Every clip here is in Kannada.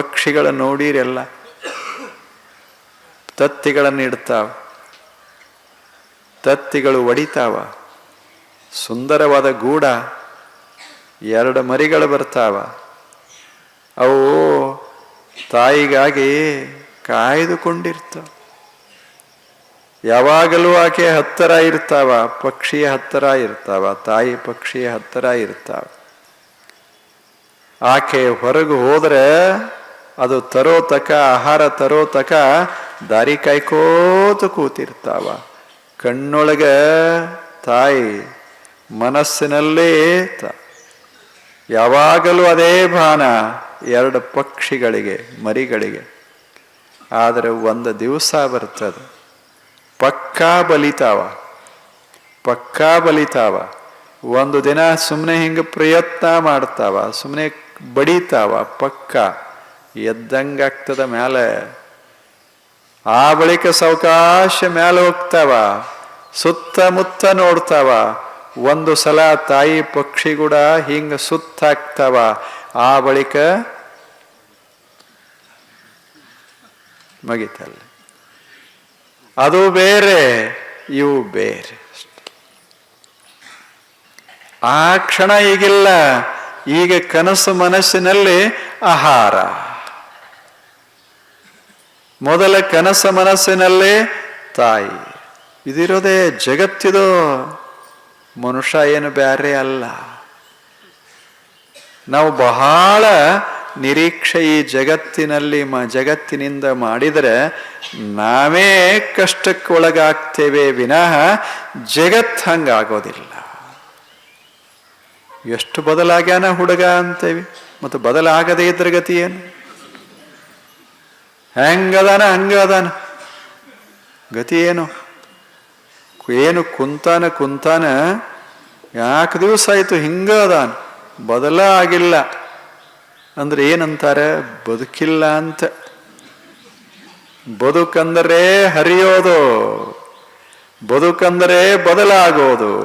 ಪಕ್ಷಿಗಳ ನೋಡಿರೆಲ್ಲ ತತ್ತಿಗಳನ್ನು ಇಡ್ತಾವ, ತತ್ತಿಗಳು ಒಡಿತಾವ, ಸುಂದರವಾದ ಗೂಡ ಎರಡು ಮರಿಗಳು ಬರ್ತಾವ. ಅವು ತಾಯಿಗಾಗಿ ಕಾಯ್ದುಕೊಂಡಿರ್ತಾವ. ಯಾವಾಗಲೂ ಆಕೆ ಹತ್ತಿರ ಇರ್ತಾವ, ಪಕ್ಷಿಯ ಹತ್ತಿರ ಇರ್ತಾವ, ತಾಯಿ ಪಕ್ಷಿಯ ಹತ್ತಿರ ಇರ್ತಾವ. ಆಕೆ ಹೊರಗೆ ಹೋದ್ರೆ ಅದು ತರೋ ತಕ ಆಹಾರ ತರೋ ತಕ ದಾರಿ ಕಾಯ್ಕೋತ ಕೂತಿರ್ತಾವ. ಕಣ್ಣೊಳಗೆ ತಾಯಿ, ಮನಸ್ಸಿನಲ್ಲೇ ತ, ಯಾವಾಗಲೂ ಅದೇ ಭಾನ ಎರಡು ಪಕ್ಷಿಗಳಿಗೆ, ಮರಿಗಳಿಗೆ. ಆದರೆ ಒಂದು ದಿವಸ ಬರ್ತದೆ. ಪಕ್ಕಾ ಬಲಿತಾವ. ಪಕ್ಕಾ ಬಲಿತಾವ. ಒಂದು ದಿನ ಸುಮ್ಮನೆ ಹಿಂಗೆ ಪ್ರಯತ್ನ ಮಾಡ್ತಾವ. ಸುಮ್ಮನೆ ಬಡಿತಾವ ಪಕ್ಕ. ಎದ್ದಂಗಾಗ್ತದ ಮೇಲೆ ಆ ಬಳಿಕ ಸಾವಕಾಶ ಮೇಲೆ ಹೋಗ್ತಾವ, ಸುತ್ತಮುತ್ತ ನೋಡ್ತಾವ, ಒಂದು ಸಲ ತಾಯಿ ಪಕ್ಷಿ ಕೂಡ ಹಿಂಗ ಸುತ್ತಾಕ್ತಾವ. ಆ ಬಳಿಕ ಮುಗಿತಲ್ಲ ಅದು ಬೇರೆ, ಇವು ಬೇರೆ ಆ ಕ್ಷಣ ಈಗಿಲ್ಲ, ಈಗ ಕನಸು ಮನಸ್ಸಿನಲ್ಲಿ ಆಹಾರ. ಮೊದಲ ಕನಸ ಮನಸ್ಸಿನಲ್ಲೇ ತಾಯಿ. ಇದಿರೋದೇ ಜಗತ್ತಿದು ಮನುಷ್ಯ ಏನು ಬ್ಯಾರೆ ಅಲ್ಲ. ನಾವು ಬಹಳ ನಿರೀಕ್ಷೆ ಈ ಜಗತ್ತಿನಲ್ಲಿ ಮ, ಜಗತ್ತಿನಿಂದ ಮಾಡಿದರೆ ನಾವೇ ಕಷ್ಟಕ್ಕೆ ಒಳಗಾಗ್ತೇವೆ ವಿನಃ ಜಗತ್ ಹಂಗಾಗೋದಿಲ್ಲ. ಎಷ್ಟು ಬದಲಾಗ್ಯಾನ ಹುಡುಗ ಅಂತೇವಿ. ಮತ್ತು ಬದಲಾಗದೇ ಇದ್ರ ಗತಿ ಏನು? ಹೆಂಗದಾನ, ಹಂಗದಾನ? ಗತಿ ಏನು? ಏನು ಕುಂತಾನ ಕುಂತಾನ? ಯಾಕೆ ದಿವಸ ಆಯಿತು ಹಿಂಗ ಅದಾನ ಬದಲ ಅಂದ್ರೆ ಏನಂತಾರೆ? ಬದುಕಿಲ್ಲ ಅಂತ. ಬದುಕಂದರೆ ಹರಿಯೋದು. ಬದುಕಂದರೆ ಬದಲಾಗೋದು.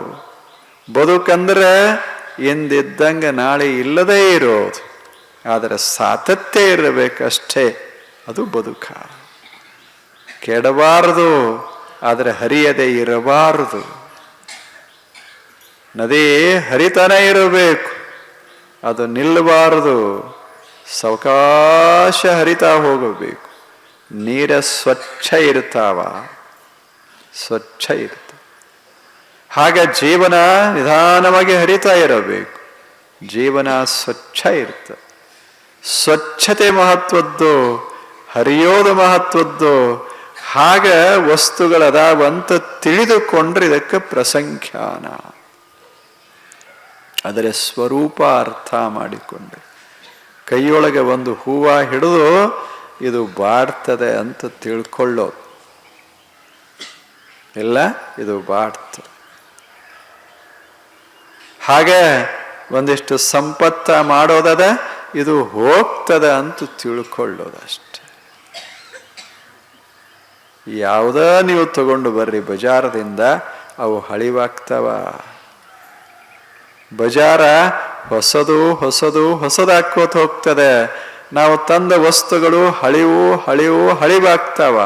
ಬದುಕಂದರೆ ಎಂದಿದ್ದಂಗೆ ನಾಳೆ ಇಲ್ಲದೇ ಇರೋದು. ಆದರೆ ಸಾತತ್ಯ ಇರಬೇಕಷ್ಟೇ. ಅದು ಬದುಕ. ಕೆಡಬಾರದು, ಆದರೆ ಹರಿಯದೆ ಇರಬಾರದು. ನದಿ ಹರಿತಾನೆ ಇರಬೇಕು, ಅದು ನಿಲ್ಲಬಾರದು. ಸಾವಕಾಶ ಹರಿತಾ ಹೋಗಬೇಕು. ನೀರ ಸ್ವಚ್ಛ ಇರ್ತಾವ ಸ್ವಚ್ಛ ಇರ್ತ ಹಾಗೆ ಜೀವನ ನಿಧಾನವಾಗಿ ಹರಿತಾ ಇರಬೇಕು. ಜೀವನ ಸ್ವಚ್ಛ ಇರುತ್ತೆ. ಸ್ವಚ್ಛತೆ ಮಹತ್ವದ್ದು. ಹರಿಯೋದು ಮಹತ್ವದ್ದು. ಹಾಗ ವಸ್ತುಗಳದಾವಂತ ತಿಳಿದುಕೊಂಡ್ರೆ ಇದಕ್ಕೆ ಪ್ರಸಂಖ್ಯಾನ. ಅದರ ಸ್ವರೂಪ ಅರ್ಥ ಮಾಡಿಕೊಂಡೆ ಕೈಯೊಳಗೆ ಒಂದು ಹೂವ ಹಿಡಿದು ಇದು ಬಾಡ್ತದೆ ಅಂತ ತಿಳ್ಕೊಳ್ಳೋದು. ಇಲ್ಲ, ಇದು ಬಾಡ್ತದೆ ಹಾಗೆ ಒಂದಿಷ್ಟು ಸಂಪತ್ತ ಮಾಡೋದದ ಇದು ಹೋಗ್ತದೆ ಅಂತ ತಿಳ್ಕೊಳ್ಳೋದಷ್ಟೆ. ಯಾವುದ ನೀವು ತಗೊಂಡು ಬರ್ರಿ, ಬಜಾರದಿಂದ ಅವು ಹಳಿವಾಗ್ತವ. ಬಜಾರ ಹೊಸದು ಹೊಸದು ಹೊಸದಾಕೋತ ಹೋಗ್ತದೆ. ನಾವು ತಂದ ವಸ್ತುಗಳು ಹಳಿವು ಹಳಿವು, ಹಳಿವಾಗ್ತಾವ.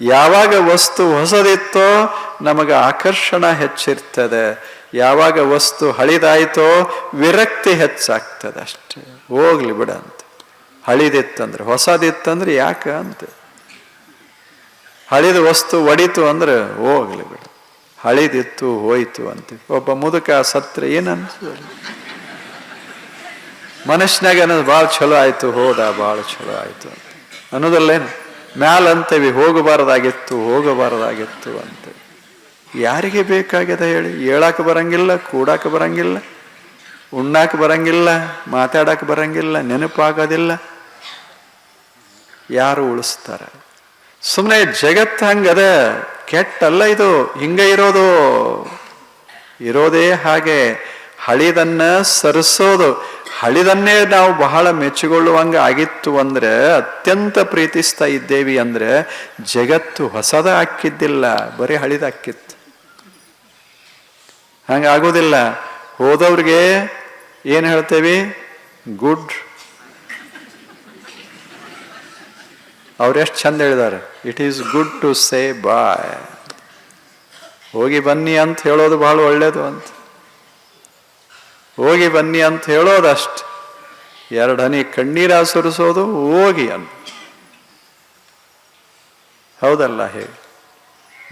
ಯಾವಾಗ ವಸ್ತು ಹೊಸದಿತ್ತೋ ನಮಗೆ ಆಕರ್ಷಣ ಹೆಚ್ಚಿರ್ತದೆ. ಯಾವಾಗ ವಸ್ತು ಹಳಿದಾಯ್ತೋ ವಿರಕ್ತಿ ಹೆಚ್ಚಾಗ್ತದೆ ಅಷ್ಟೇ ಹೋಗ್ಲಿ ಬಿಡ ಅಂತ. ಹಳಿದಿತ್ತಂದ್ರೆ, ಹೊಸದಿತ್ತಂದ್ರೆ ಯಾಕ ಅಂತ. ಹಳಿದ ವಸ್ತು ಒಡಿತು ಅಂದ್ರೆ ಹೋಗಲಿ ಬಿಡು. ಹಳಿದಿತ್ತು ಹೋಯಿತು ಅಂತ ಒಬ್ಬ ಮುದುಕ ಸತ್ರ ಏನು ಮನುಷ್ಯನಾಗ ಅನ್ನೋದು ಭಾಳ ಚಲೋ ಆಯಿತು, ಹೋದ ಭಾಳ ಚಲೋ ಆಯಿತು ಅಂತ. ಅನ್ನೋದಲ್ಲೇನು? ಮ್ಯಾಲ ಅಂತೇವಿ ಹೋಗಬಾರದಾಗಿತ್ತು ಹೋಗಬಾರದಾಗಿತ್ತು ಅಂತ. ಯಾರಿಗೆ ಬೇಕಾಗ್ಯದ ಹೇಳಿ? ಹೇಳಕ್ಕೆ ಬರಂಗಿಲ್ಲ, ಕೂಡಾಕ ಬರಂಗಿಲ್ಲ, ಉಣ್ಣಾಕ ಬರಂಗಿಲ್ಲ ಮಾತಾಡಕ್ಕೆ ಬರಂಗಿಲ್ಲ, ನೆನಪಾಗೋದಿಲ್ಲ. ಯಾರು ಉಳಿಸ್ತಾರ? ಸುಮ್ಮನೆ ಜಗತ್ತು ಹಂಗದ ಕೆಟ್ಟಲ್ಲ ಇದು. ಹಿಂಗ ಇರೋದು. ಇರೋದೇ ಹಾಗೆ ಹಳಿದನ್ನ ಸರಿಸೋದು. ಹಳಿದನ್ನೇ ನಾವು ಬಹಳ ಮೆಚ್ಚಿಕೊಳ್ಳುವಂಗ ಆಗಿತ್ತು ಅಂದ್ರೆ ಅತ್ಯಂತ ಪ್ರೀತಿಸ್ತಾ ಇದ್ದೇವಿ ಅಂದ್ರೆ ಜಗತ್ತು ಹೊಸದ ಹಾಕಿದ್ದಿಲ್ಲ, ಬರೀ ಹಳಿದ ಹಾಕಿತ್ತು. ಹಂಗಾಗೋದಿಲ್ಲ ಹೋದವ್ರಿಗೆ ಏನು ಹೇಳ್ತೇವಿ? ಗುಡ್ ಅವ್ರೆಷ್ಟು ಚಂದ ಹೇಳಿದ್ದಾರೆ. It is good to say bye ಹೋಗಿ ಬನ್ನಿ ಅಂತ ಹೇಳೋದು ಬಹಳ ಒಳ್ಳೇದು ಅಂತ. ಹೋಗಿ ಬನ್ನಿ ಅಂತ ಹೇಳೋದಷ್ಟು. ಎರಡು ಹನಿ ಕಣ್ಣೀರ ಸುರಿಸೋದು ಹೋಗಿ ಅಂತ ಹೌದಲ್ಲ ಹೇಳಿ.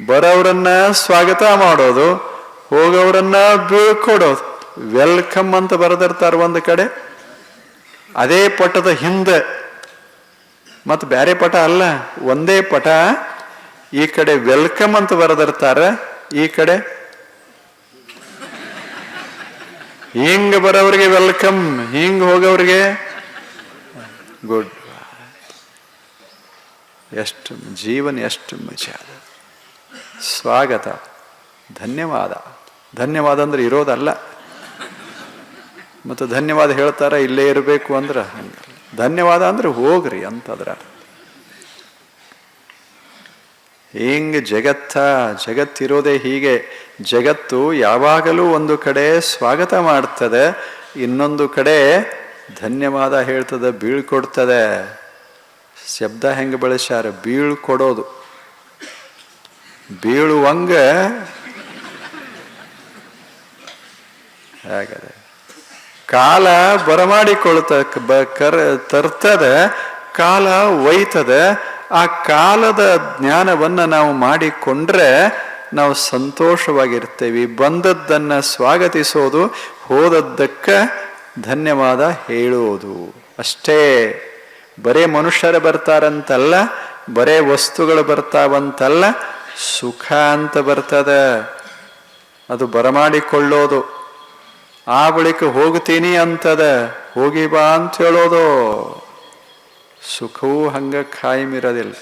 ಬರೋವ್ರನ್ನ ಸ್ವಾಗತ ಮಾಡೋದು, ಹೋಗೋವ್ರನ್ನ ಬೀಳ್ಕೊಡೋದು ವೆಲ್ಕಮ್ ಅಂತ ಬರೆದಿರ್ತಾರೆ ಒಂದು ಕಡೆ. ಅದೇ ಪಟ್ಟದ ಹಿಂದೆ. ಮತ್ತು ಬೇರೆ ಪಟ ಅಲ್ಲ, ಒಂದೇ ಪಟ. ಈ ಕಡೆ ವೆಲ್ಕಮ್ ಅಂತ ಬರೆದಿರ್ತಾರೆ, ಈ ಕಡೆ. ಹಿಂಗ್ ಬರೋವ್ರಿಗೆ ವೆಲ್ಕಮ್, ಹಿಂಗ ಹೋಗೋವ್ರಿಗೆ. ಗುಡ್ ಎಷ್ಟು ಜೀವನ, ಎಷ್ಟು ಮಜಾದ ಸ್ವಾಗತ. ಧನ್ಯವಾದ. ಧನ್ಯವಾದ ಅಂದ್ರೆ ಇರೋದಲ್ಲ. ಮತ್ತು ಧನ್ಯವಾದ ಹೇಳ್ತಾರ, ಇಲ್ಲೇ ಇರಬೇಕು ಅಂದ್ರೆ ಹಂಗಲ್ಲ ಧನ್ಯವಾದ ಅಂದ್ರೆ ಹೋಗ್ರಿ ಅಂತದ್ರ ಹಿಂಗೆ ಜಗತ್ತ, ಜಗತ್ತಿರೋದೇ ಹೀಗೆ. ಜಗತ್ತು ಯಾವಾಗಲೂ ಒಂದು ಕಡೆ ಸ್ವಾಗತ ಮಾಡ್ತದೆ, ಇನ್ನೊಂದು ಕಡೆ ಧನ್ಯವಾದ ಹೇಳ್ತದೆ ಬೀಳ್ಕೊಡ್ತದೆ ಶಬ್ದ ಹೆಂಗೆ ಬಳಸ್ಯಾರ? ಬೀಳ್ಕೊಡೋದು ಬೀಳುವಂಗ. ಹಾಗದೆ ಕಾಲ ಬರಮಾಡಿಕೊಳ್ತ ಬ ಕರ್ ತರ್ತದೆ, ಕಾಲ ಒಯ್ತದೆ, ಆ ಕಾಲದ ಜ್ಞಾನವನ್ನು ನಾವು ಮಾಡಿಕೊಂಡ್ರೆ ನಾವು ಸಂತೋಷವಾಗಿರ್ತೇವೆ. ಬಂದದ್ದನ್ನು ಸ್ವಾಗತಿಸೋದು, ಹೋದದ್ದಕ್ಕೆ ಧನ್ಯವಾದ ಹೇಳುವುದು ಅಷ್ಟೇ. ಬರೇ ಮನುಷ್ಯರು ಬರ್ತಾರಂತಲ್ಲ, ಬರೇ ವಸ್ತುಗಳು ಬರ್ತಾವಂತಲ್ಲ, ಸುಖ ಅಂತ ಬರ್ತದೆ. ಅದು ಬರಮಾಡಿಕೊಳ್ಳೋದು. ಆ ಬಳಿಕ ಹೋಗ್ತೀನಿ ಅಂತದ. ಹೋಗಿ ಬಾ ಅಂತ ಹೇಳೋದು. ಸುಖವೂ ಹಂಗ ಖಾಯಂ ಇರೋದಿಲ್ಲ.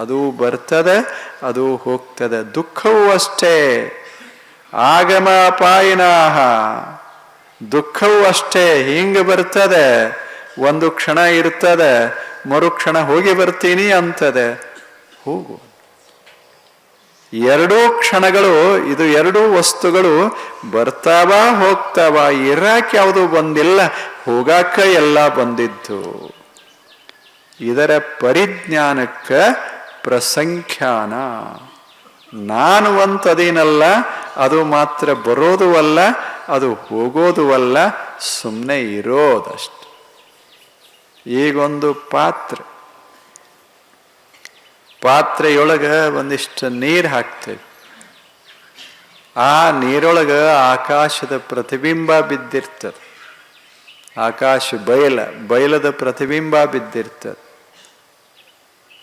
ಅದು ಬರ್ತದೆ, ಅದು ಹೋಗ್ತದೆ. ದುಃಖವೂ ಅಷ್ಟೇ. ಆಗಮ ಪಾಯಿನಾಹ ದುಃಖವೂ ಅಷ್ಟೇ. ಹಿಂಗೆ ಬರ್ತದೆ, ಒಂದು ಕ್ಷಣ ಇರ್ತದೆ, ಮರುಕ್ಷಣ ಹೋಗಿ ಬರ್ತೀನಿ ಅಂತದೆ. ಹೋಗು. ಎರಡೂ ಕ್ಷಣಗಳು, ಇದು ಎರಡೂ ವಸ್ತುಗಳು ಬರ್ತಾವ ಹೋಗ್ತಾವ, ಇರಾಕ್ ಯಾವುದು ಬಂದಿಲ್ಲ, ಹೋಗಾಕ ಎಲ್ಲ ಬಂದಿದ್ದು. ಇದರ ಪರಿಜ್ಞಾನಕ್ಕ ಪ್ರಸಂಖ್ಯಾನ. ನಾನು ಅಂತದೇನಲ್ಲ, ಅದು ಮಾತ್ರ ಬರೋದು ಅಲ್ಲ, ಅದು ಹೋಗೋದು ಅಲ್ಲ ಸುಮ್ಮನೆ ಇರೋದಷ್ಟು. ಈಗೊಂದು ಪಾತ್ರೆ. ಪಾತ್ರೆಯೊಳಗ ಒಂದಿಷ್ಟು ನೀರು ಹಾಕ್ತೇವೆ. ಆ ನೀರೊಳಗೆ ಆಕಾಶದ ಪ್ರತಿಬಿಂಬ ಬಿದ್ದಿರ್ತದೆ. ಆಕಾಶ ಬಯಲ, ಬಯಲದ ಪ್ರತಿಬಿಂಬ ಬಿದ್ದಿರ್ತದೆ.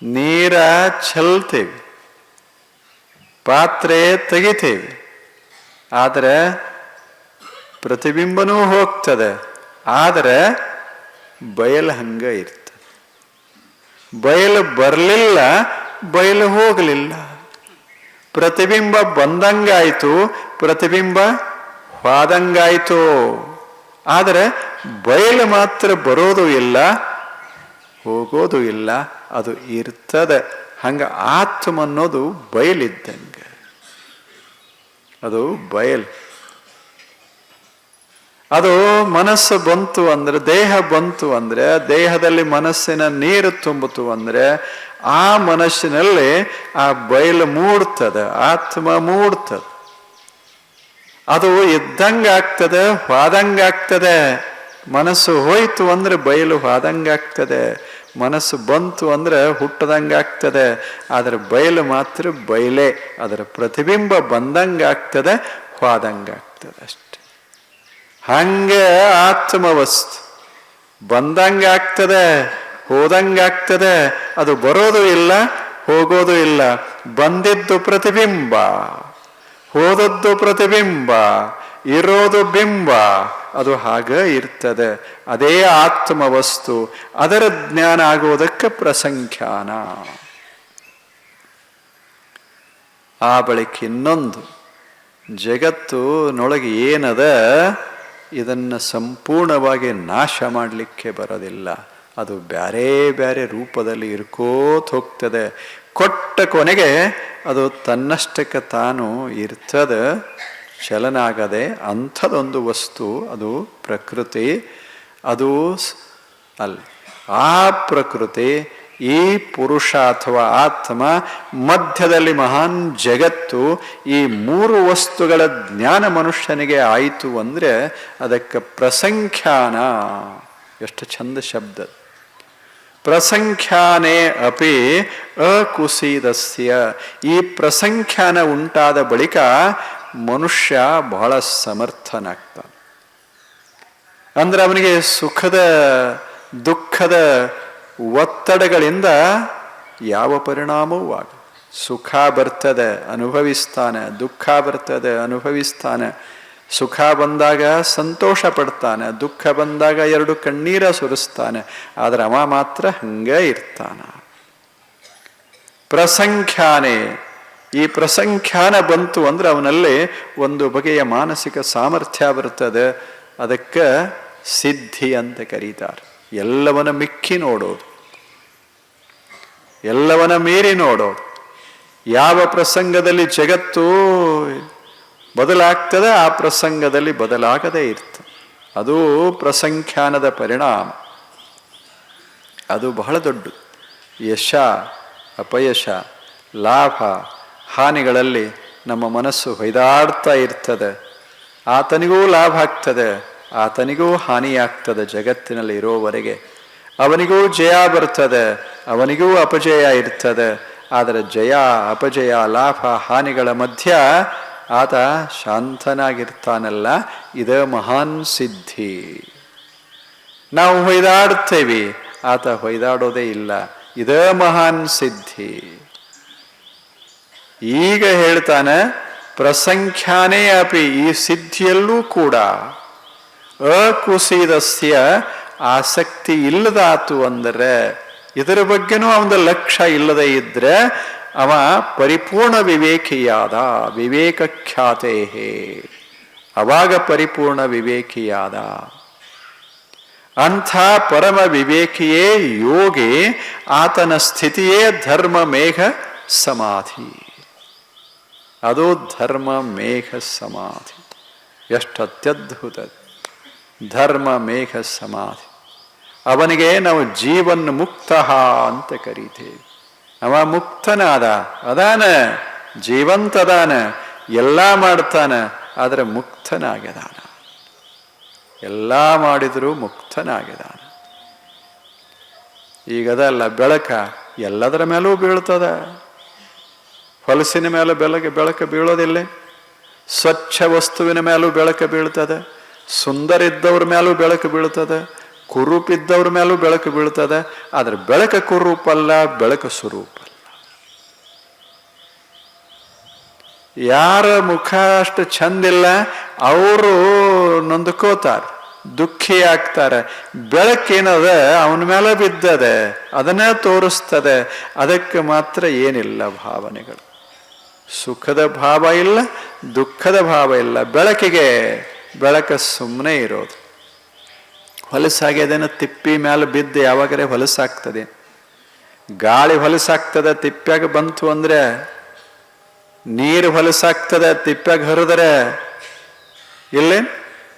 ನೀರ ಚಲ್ತೇವೆ ಪಾತ್ರೆ ತೆಗಿತೇವೆ. ಆದರೆ ಪ್ರತಿಬಿಂಬನೂ ಹೋಗ್ತದೆ. ಆದರೆ ಬಯಲು ಹಂಗ ಇರ್ತದೆ. ಬಯಲು ಬರಲಿಲ್ಲ ಬಯಲು ಹೋಗಲಿಲ್ಲ. ಪ್ರತಿಬಿಂಬ ಬಂದಂಗಾಯಿತು, ಪ್ರತಿಬಿಂಬ ಹಾದಂಗಾಯಿತು. ಆದರೆ ಬಯಲು ಮಾತ್ರ ಬರೋದು ಇಲ್ಲ, ಹೋಗೋದು ಇಲ್ಲ, ಅದು ಇರ್ತದೆ. ಹಂಗ ಆತ್ಮ ಅನ್ನೋದು ಬಯಲಿದ್ದಂಗೆ. ಅದು ಬಯಲು. ಅದು ಮನಸ್ಸು ಬಂತು ಅಂದ್ರೆ, ದೇಹ ಬಂತು ಅಂದ್ರೆ, ದೇಹದಲ್ಲಿ ಮನಸ್ಸಿನ ನೀರು ತುಂಬಿತು ಅಂದ್ರೆ, ಆ ಮನಸ್ಸಿನಲ್ಲಿ ಆ ಬಯಲು ಮೂಡ್ತದೆ, ಆತ್ಮ ಮೂಡ್ತದೆ. ಅದು ಇದ್ದಂಗಾಗ್ತದೆ ಹೋದಂಗಾಗ್ತದೆ ಮನಸ್ಸು ಹೋಯ್ತು ಅಂದ್ರೆ ಬಯಲು ಹೋದಂಗಾಗ್ತದೆ ಮನಸ್ಸು ಬಂತು ಅಂದ್ರೆ ಹುಟ್ಟದಂಗಾಗ್ತದೆ ಆದರೆ ಬಯಲು ಮಾತ್ರ ಬಯಲೇ. ಅದರ ಪ್ರತಿಬಿಂಬ ಬಂದಂಗಾಗ್ತದೆ ಹೋದಂಗಾಗ್ತದೆ ಅಷ್ಟೆ. ಹಂಗೆ ಆತ್ಮವಸ್ತು. ಬಂದಂಗಾಗ್ತದೆ ಹೋದಂಗಾಗ್ತದೆ ಅದು ಬರೋದು ಇಲ್ಲ, ಹೋಗೋದು ಇಲ್ಲ. ಬಂದಿದ್ದು ಪ್ರತಿಬಿಂಬ, ಹೋದದ್ದು ಪ್ರತಿಬಿಂಬ, ಇರೋದು ಬಿಂಬ, ಅದು ಹಾಗ ಇರ್ತದೆ. ಅದೇ ಆತ್ಮ ವಸ್ತು ಅದರ ಜ್ಞಾನ ಆಗುವುದಕ್ಕೆ ಪ್ರಸಂಖ್ಯಾನ. ಆ ಬಳಿಕ ಇನ್ನೊಂದು. ಜಗತ್ತು ನೊಳಗೆ ಏನದ? ಇದನ್ನು ಸಂಪೂರ್ಣವಾಗಿ ನಾಶ ಮಾಡಲಿಕ್ಕೆ ಬರೋದಿಲ್ಲ. ಅದು ಬೇರೆ ಬೇರೆ ರೂಪದಲ್ಲಿ ಇರ್ಕೋತ ಹೋಗ್ತದೆ. ಕೊಟ್ಟ ಕೊನೆಗೆ ಅದು ತನ್ನಷ್ಟಕ್ಕೆ ತಾನು ಇರ್ತದೆ ಚಲನ ಆಗದೆ ಅಂಥದೊಂದು ವಸ್ತು, ಅದು ಪ್ರಕೃತಿ. ಅದು ಅಲ್ಲ ಆ ಪ್ರಕೃತಿ ಈ ಪುರುಷ ಅಥವಾ ಆತ್ಮ ಮಧ್ಯದಲ್ಲಿ ಮಹಾನ್ ಜಗತ್ತು, ಈ ಮೂರು ವಸ್ತುಗಳ ಜ್ಞಾನ ಮನುಷ್ಯನಿಗೆ ಆಯಿತು ಅಂದರೆ ಅದಕ್ಕೆ ಪ್ರಸಂಖ್ಯಾನ, ಎಷ್ಟು ಚಂದ ಶಬ್ದ. ಪ್ರಸಂಖ್ಯಾನೇ ಅಪಿ ಅಕುಸಿದಸ್ಯ. ಈ ಪ್ರಸಂಖ್ಯಾನ ಉಂಟಾದ ಬಳಿಕ ಮನುಷ್ಯ ಬಹಳ ಸಮರ್ಥನಾಗ್ತಾನೆ. ಅಂದ್ರೆ ಅವನಿಗೆ ಸುಖದ, ದುಃಖದ ಒತ್ತಡಗಳಿಂದ ಯಾವ ಪರಿಣಾಮವೂ ಆಗ ಸುಖ ಬರ್ತದೆ, ಅನುಭವಿಸ್ತಾನೆ, ದುಃಖ ಬರ್ತದೆ, ಅನುಭವಿಸ್ತಾನೆ. ಸುಖ ಬಂದಾಗ ಸಂತೋಷ ಪಡ್ತಾನೆ, ದುಃಖ ಬಂದಾಗ ಎರಡು ಕಣ್ಣೀರ ಸುರಿಸ್ತಾನೆ. ಆದರೆ ಅವ ಮಾತ್ರ ಹಂಗೆ ಇರ್ತಾನ. ಪ್ರಸಂಖ್ಯಾನೆ. ಈ ಪ್ರಸಂಖ್ಯಾನ ಬಂತು ಅಂದ್ರೆ ಅವನಲ್ಲಿ ಒಂದು ಬಗೆಯ ಮಾನಸಿಕ ಸಾಮರ್ಥ್ಯ ಬರ್ತದೆ. ಅದಕ್ಕೆ ಸಿದ್ಧಿ ಅಂತ ಕರೀತಾರೆ. ಎಲ್ಲವನ್ನ ಮಿಕ್ಕಿ ನೋಡೋದು. ಎಲ್ಲವನ್ನ ಮೀರಿ ನೋಡು. ಯಾವ ಪ್ರಸಂಗದಲ್ಲಿ ಜಗತ್ತು ಬದಲಾಗ್ತದೆ, ಆ ಪ್ರಸಂಗದಲ್ಲಿ ಬದಲಾಗದೇ ಇರ್ತದೆ ಅದು ಪ್ರಸಂಖ್ಯಾನದ ಪರಿಣಾಮ. ಅದು ಬಹಳ ದೊಡ್ಡ ಯಶ, ಅಪಯಶ, ಲಾಭ, ಹಾನಿಗಳಲ್ಲಿ ನಮ್ಮ ಮನಸ್ಸು ಹೊಯ್ದಾಡ್ತಾ ಇರ್ತದೆ. ಆತನಿಗೂ ಲಾಭ ಆಗ್ತದೆ, ಆತನಿಗೂ ಹಾನಿಯಾಗ್ತದೆ ಜಗತ್ತಿನಲ್ಲಿ ಇರೋವರೆಗೆ. ಅವನಿಗೂ ಜಯ ಬರ್ತದೆ ಅವನಿಗೂ ಅಪಜಯ ಇರ್ತದೆ ಆದರೆ ಜಯ, ಅಪಜಯ, ಲಾಭ, ಹಾನಿಗಳ ಮಧ್ಯ ಆತ ಶಾಂತನಾಗಿರ್ತಾನಲ್ಲ. ಇದ ಮಹಾನ್ ಸಿದ್ಧಿ. ನಾವು ಹೊಯ್ದಾಡ್ತೇವಿ ಆತ ಹೊಯ್ದಾಡೋದೇ ಇಲ್ಲ. ಇದ ಮಹಾನ್ ಸಿದ್ಧಿ. ಈಗ ಹೇಳ್ತಾನೆ, ಪ್ರಸಂಖ್ಯಾನೇ ಅಪಿ ಈ ಸಿದ್ಧಿಯಲ್ಲೂ ಕೂಡ. ಅಕುಸಿದಸ್ಯ ಆಸಕ್ತಿ ಇಲ್ಲದಾತು ಅಂದರೆ ಇದರ ಬಗ್ಗೆನೂ ಅವನ ಲಕ್ಷ್ಯ ಇಲ್ಲದೆ ಇದ್ರೆ ಅವ ಪರಿಪೂರ್ಣ ವಿವೇಕಿಯಾದ ವಿವೇಕ ಖ್ಯಾತೆ ಅವಾಗ ಪರಿಪೂರ್ಣ ವಿವೇಕಿಯಾದ. ಅಂಥ ಪರಮ ವಿವೇಕಿಯೇ ಯೋಗಿ, ಆತನ ಸ್ಥಿತಿಯೇ ಧರ್ಮ ಮೇಘ ಸಮಾಧಿ. ಅದು ಧರ್ಮ ಮೇಘ ಸಮಾಧಿ. ಎಷ್ಟು ಅತ್ಯದ್ಭುತ ಧರ್ಮ ಮೇಘ ಸಮಾಧಿ. ಅವನಿಗೆ ನಾವು ಜೀವನ್ ಮುಕ್ತ ಅಂತ ಕರೀತೇವೆ. ಅವ ಮುಕ್ತನಾದ, ಅದಾನ, ಜೀವಂತದಾನ, ಎಲ್ಲ ಮಾಡ್ತಾನ, ಆದರೆ ಮುಕ್ತನಾಗ್ಯದಾನ. ಎಲ್ಲ ಮಾಡಿದರೂ ಮುಕ್ತನಾಗಿದ್ದಾನ ಈಗದಲ್ಲ ಬೆಳಕ ಎಲ್ಲದರ ಮೇಲೂ ಬೀಳ್ತದ. ಹೊಲಸಿನ ಮೇಲೆ ಬೆಳಕ ಬೆಳಕ ಬೀಳೋದಿಲ್ಲ. ಸ್ವಚ್ಛ ವಸ್ತುವಿನ ಮೇಲೂ ಬೆಳಕ ಬೀಳ್ತದೆ. ಸುಂದರ ಇದ್ದವ್ರ ಮೇಲೂ ಬೆಳಕು ಬೀಳ್ತದೆ. ಕುರೂಪಿದ್ದವ್ರ ಮೇಲೂ ಬೆಳಕು ಬೀಳ್ತದೆ, ಆದ್ರೆ ಬೆಳಕ ಕುರೂಪಲ್ಲ, ಬೆಳಕು ಸ್ವರೂಪ ಯಾರ ಮುಖ ಅಷ್ಟು ಚಂದಿಲ್ಲ ಅವರು ನೊಂದ್ಕೋತಾರೆ, ದುಃಖಿ ಆಗ್ತಾರೆ. ಬೆಳಕೇನದ, ಅವನ ಮೇಲೆ ಬಿದ್ದದೆ, ಅದನ್ನೇ ತೋರಿಸ್ತದೆ. ಅದಕ್ಕೆ ಮಾತ್ರ ಏನಿಲ್ಲ ಭಾವನೆಗಳು. ಸುಖದ ಭಾವ ಇಲ್ಲ, ದುಃಖದ ಭಾವ ಇಲ್ಲ. ಬೆಳಕಿಗೆ ಬೆಳಕ ಸುಮ್ಮನೆ ಇರೋದು. ಹೊಲಸಾಗ್ಯದೇನೋ ತಿಪ್ಪಿ ಮೇಲೆ ಬಿದ್ದು ಯಾವಾಗರೆ ಹೊಲಸಾಗ್ತದೆ. ಗಾಳಿ ಹೊಲಸಾಗ್ತದೆ, ತಿಪ್ಪ್ಯಾಗ ಬಂತು ಅಂದ್ರೆ ನೀರು ಹೊಲಸಾಗ್ತದೆ, ತಿಪ್ಪ್ಯಾಗ ಹರಿದರೆ ಇಲ್ಲಿ?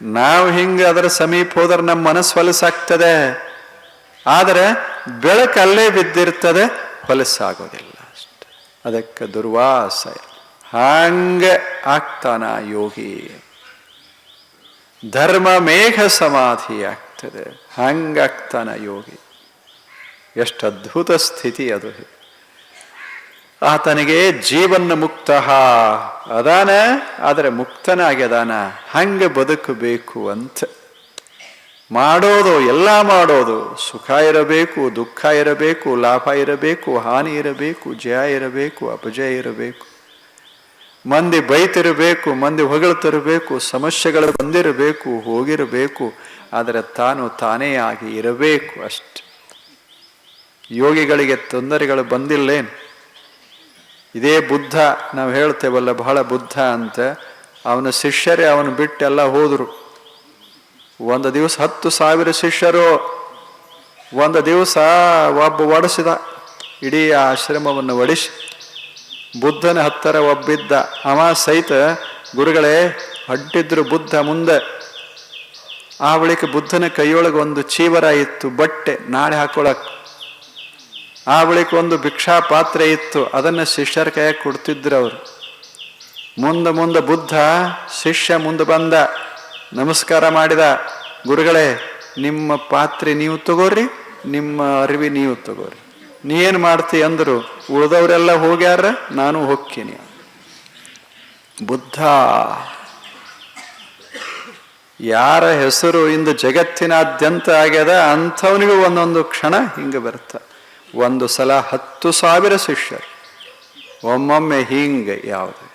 ನಾವು ಹಿಂಗೆ ಅದರ ಸಮೀಪ ಹೋದ್ರೆ ನಮ್ಮ ಮನಸ್ಸು ಹೊಲಸಾಗ್ತದೆ. ಆದರೆ ಬೆಳಕು ಅಲ್ಲೇ ಬಿದ್ದಿರ್ತದೆ, ಹೊಲಸಾಗೋದಿಲ್ಲ ಅಷ್ಟೆ. ಅದಕ್ಕೆ ದುರ್ವಾಸ ಹಂಗೆ ಆಗ್ತಾನ ಯೋಗಿ. ಧರ್ಮ ಮೇಘ ಸಮಾಧಿ ಆಗ್ತದೆ. ಹಂಗಾಗ್ತಾನ ಯೋಗಿ. ಎಷ್ಟು ಅದ್ಭುತ ಸ್ಥಿತಿ ಅದು. ಆತನಿಗೆ ಜೀವನ ಮುಕ್ತ. ಅದಾನ, ಆದರೆ ಮುಕ್ತನಾಗ್ಯದಾನ ಹಂಗೆ ಬದುಕಬೇಕು ಅಂತ. ಮಾಡೋದು, ಎಲ್ಲ ಮಾಡೋದು. ಸುಖ ಇರಬೇಕು, ದುಃಖ ಇರಬೇಕು, ಲಾಭ ಇರಬೇಕು, ಹಾನಿ ಇರಬೇಕು, ಜಯ ಇರಬೇಕು, ಅಪಜಯ ಇರಬೇಕು. ಮಂದಿ ಬೈತಿರಬೇಕು, ಮಂದಿ ಹೊಗಳ್ತಿರಬೇಕು, ಸಮಸ್ಯೆಗಳು ಬಂದಿರಬೇಕು, ಹೋಗಿರಬೇಕು. ಆದರೆ ತಾನು ತಾನೇ ಆಗಿ ಇರಬೇಕು ಅಷ್ಟೆ. ಯೋಗಿಗಳಿಗೆ ತೊಂದರೆಗಳು ಬಂದಿಲ್ಲೇನು? ಇದೇ ಬುದ್ಧ ನಾವು ಹೇಳ್ತೇವಲ್ಲ, ಬಹಳ ಬುದ್ಧ ಅಂತ. ಅವನ ಶಿಷ್ಯರೇ ಅವನು ಬಿಟ್ಟೆಲ್ಲ ಹೋದರು. ಒಂದು ದಿವಸ ಹತ್ತು ಸಾವಿರ ಶಿಷ್ಯರು ಒಂದು ದಿವಸ ಒಬ್ಬ ಒಡಿಸಿದ, ಇಡೀ ಆಶ್ರಮವನ್ನು ಒಡಿಸಿ. ಬುದ್ಧನ ಹತ್ತರ ಒಬ್ಬಿದ್ದ ಅವ ಸಹಿತ ಗುರುಗಳೇ ಅಡ್ಡಿದ್ರು ಬುದ್ಧ ಮುಂದೆ. ಆ ಬಳಿಕ ಬುದ್ಧನ ಕೈಯೊಳಗೆ ಒಂದು ಚೀವರ ಇತ್ತು, ಬಟ್ಟೆ ನಾಳೆ ಹಾಕೊಳಕ್. ಆ ಬಳಿಕ ಒಂದು ಭಿಕ್ಷಾ ಪಾತ್ರೆ ಇತ್ತು, ಅದನ್ನು ಶಿಷ್ಯರ ಕೈಯಾಗ ಕೊಡ್ತಿದ್ರು ಅವರು. ಮುಂದೆ ಮುಂದೆ ಬುದ್ಧ ಶಿಷ್ಯ ಮುಂದೆ ಬಂದ, ನಮಸ್ಕಾರ ಮಾಡಿದ, ಗುರುಗಳೇ, ನಿಮ್ಮ ಪಾತ್ರೆ ನೀವು ತಗೋರಿ, ನಿಮ್ಮ ಅರಿವಿ ನೀವು ತಗೋರಿ. ನೀ ಏನು ಮಾಡ್ತಿ ಅಂದರು, ಉಳಿದವರೆಲ್ಲ ಹೋಗ್ಯಾರ, ನಾನು ಹೋಗ್ತೀನಿ ಬುದ್ಧ ಯಾರ ಹೆಸರು ಇಂದು ಜಗತ್ತಿನಾದ್ಯಂತ ಆಗ್ಯದ ಅಂಥವನಿಗೂ ಒಂದೊಂದು ಕ್ಷಣ ಹಿಂಗೆ ಬರುತ್ತೆ. ಒಂದು ಸಲ ಹತ್ತು ಸಾವಿರ ಶಿಷ್ಯರು, ಒಮ್ಮೊಮ್ಮೆ ಹಿಂಗೆ ಯಾವುದು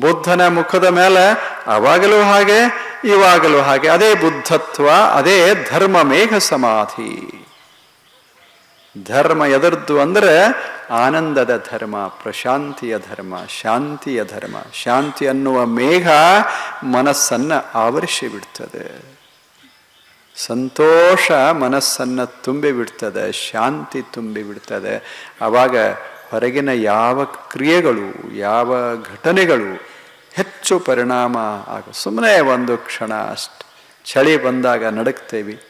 ಬುದ್ಧನ ಮುಖದ ಮೇಲೆ ಅವಾಗಲೂ ಹಾಗೆ, ಇವಾಗಲೂ ಹಾಗೆ, ಅದೇ ಬುದ್ಧತ್ವ, ಅದೇ ಧರ್ಮ ಮೇಘ ಸಮಾಧಿ. ಧರ್ಮ ಎದರ್ದು ಅಂದರೆ ಆನಂದದ ಧರ್ಮ, ಪ್ರಶಾಂತಿಯ ಧರ್ಮ, ಶಾಂತಿಯ ಧರ್ಮ. ಶಾಂತಿ ಅನ್ನುವ ಮೇಘ ಮನಸ್ಸನ್ನು ಆವರಿಸಿ ಬಿಡ್ತದೆ. ಸಂತೋಷ ಮನಸ್ಸನ್ನು ತುಂಬಿ ಬಿಡ್ತದೆ, ಶಾಂತಿ ತುಂಬಿ ಬಿಡ್ತದೆ. ಆವಾಗ ಹೊರಗಿನ ಯಾವ ಕ್ರಿಯೆಗಳು, ಯಾವ ಘಟನೆಗಳು ಹೆಚ್ಚು ಪರಿಣಾಮ ಆಗ ಸುಮ್ಮನೆ ಒಂದು ಕ್ಷಣ ಅಷ್ಟು. ಚಳಿ ಬಂದಾಗ ನಡುಕ್ತೇವಿ.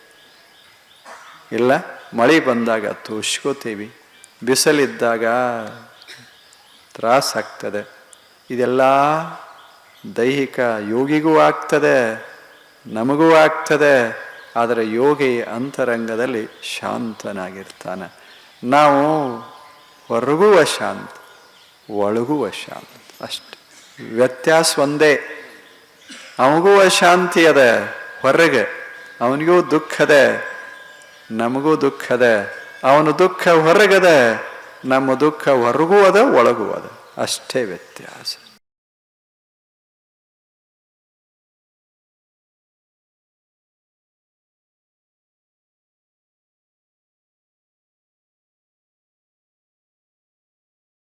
ಇಲ್ಲ? ಮಳೆ ಬಂದಾಗ ತೋಷ್ಕೋತೀವಿ. ಬಿಸಿಲಿದ್ದಾಗ ತ್ರಾಸಾಗ್ತದೆ ಇದೆಲ್ಲ ದೈಹಿಕ ಯೋಗಿಗೂ ಆಗ್ತದೆ, ನಮಗೂ ಆಗ್ತದೆ. ಆದರೆ ಯೋಗಿ ಅಂತರಂಗದಲ್ಲಿ ಶಾಂತನಾಗಿರ್ತಾನೆ. ನಾವು ಹೊರಗೂ ಅಶಾಂತ ಒಳಗೂ ಅಶಾಂತ ಅಷ್ಟೆ. ವ್ಯತ್ಯಾಸ ಒಂದೇ. ಅವನಿಗೂ ಅಶಾಂತಿ ಅದ ಹೊರಗೆ, ಅವನಿಗೂ ದುಃಖದ ನಮಗೂ ದುಃಖದ ಅವನು ದುಃಖ ಹೊರಗದ ನಮ್ಮ ದುಃಖ ಹೊರಗೂ ಅದ ಒಳಗೂ ಅದ ಅಷ್ಟೇ ವ್ಯತ್ಯಾಸ.